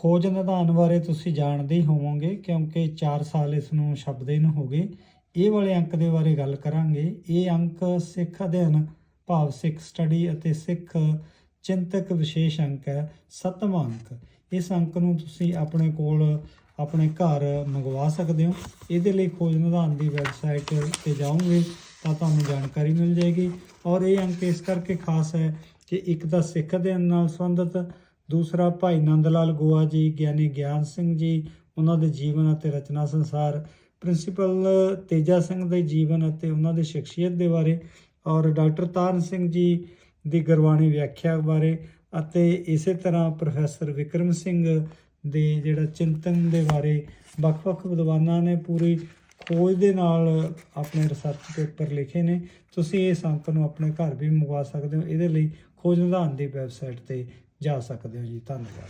ਖੋਜ ਨਿਦਾਨ ਬਾਰੇ ਤੁਸੀਂ ਜਾਣਦੇ ਹੀ ਹੋਵੋਗੇ, ਕਿਉਂਕਿ 4 ਸਾਲ ਇਸ ਨੂੰ ਛਪਦੇ ਨੂੰ ਹੋ ਗਏ। ਇਹ ਵਾਲੇ ਅੰਕ ਦੇ ਬਾਰੇ ਗੱਲ ਕਰਾਂਗੇ। ਇਹ ਅੰਕ ਸਿੱਖ ਅਧਿਐਨ, ਭਾਵ ਸਿੱਖ ਸਟੱਡੀ ਅਤੇ ਸਿੱਖ ਚਿੰਤਕ ਵਿਸ਼ੇਸ਼ ਅੰਕ ਹੈ, ਸੱਤਵਾਂ ਅੰਕ। ਇਸ ਅੰਕ ਨੂੰ ਤੁਸੀਂ ਆਪਣੇ ਕੋਲ ਆਪਣੇ ਘਰ ਮੰਗਵਾ ਸਕਦੇ ਹੋ। ਇਹਦੇ ਲਈ ਖੋਜ ਨਿਦਾਨ ਦੀ ਵੈਬਸਾਈਟ ਤੇ ਜਾਓਗੇ ਤਾਂ ਤੁਹਾਨੂੰ ਜਾਣਕਾਰੀ ਮਿਲ ਜਾਏਗੀ। ਔਰ ਇਹ ਅੰਕ ਇਸ ਕਰਕੇ ਖਾਸ ਹੈ ਕਿ ਇੱਕ ਤਾਂ ਸਿੱਖ ਅਧਿਐਨ ਨਾਲ ਸੰਬੰਧਿਤ ਦੂਸਰਾ ਭਾਈ ਨੰਦ ਲਾਲ ਗੋਆ ਜੀ, ਗਿਆਨੀ ਗਿਆਨ ਸਿੰਘ ਜੀ, ਉਹਨਾਂ ਦੇ ਜੀਵਨ ਅਤੇ ਰਚਨਾ ਸੰਸਾਰ, ਪ੍ਰਿੰਸੀਪਲ ਤੇਜਾ ਸਿੰਘ ਦੇ ਜੀਵਨ ਅਤੇ ਉਹਨਾਂ ਦੇ ਸ਼ਖਸੀਅਤ ਦੇ ਬਾਰੇ ਔਰ ਡਾਕਟਰ ਤਾਰਨ ਸਿੰਘ ਜੀ ਦੀ ਗੁਰਬਾਣੀ ਵਿਆਖਿਆ ਬਾਰੇ ਅਤੇ ਇਸੇ ਤਰ੍ਹਾਂ ਪ੍ਰੋਫੈਸਰ ਵਿਕਰਮ ਸਿੰਘ ਦੇ ਜਿਹੜਾ ਚਿੰਤਨ ਦੇ ਬਾਰੇ ਵੱਖ-ਵੱਖ ਵਿਦਵਾਨਾਂ ਨੇ ਪੂਰੀ ਖੋਜ ਦੇ ਨਾਲ ਆਪਣੇ ਰਿਸਰਚ ਪੇਪਰ ਲਿਖੇ ਨੇ। ਤੁਸੀਂ ਇਸ ਅੰਕ ਨੂੰ ਆਪਣੇ ਘਰ ਵੀ ਮੰਗਵਾ ਸਕਦੇ ਹੋ। ਇਹਦੇ ਲਈ ਖੋਜ ਨਿਦਾਨ ਦੀ ਵੈਬਸਾਈਟ ਤੇ ਜਾ ਸਕਦੇ ਹੋ ਜੀ ਧੰਨਵਾਦ।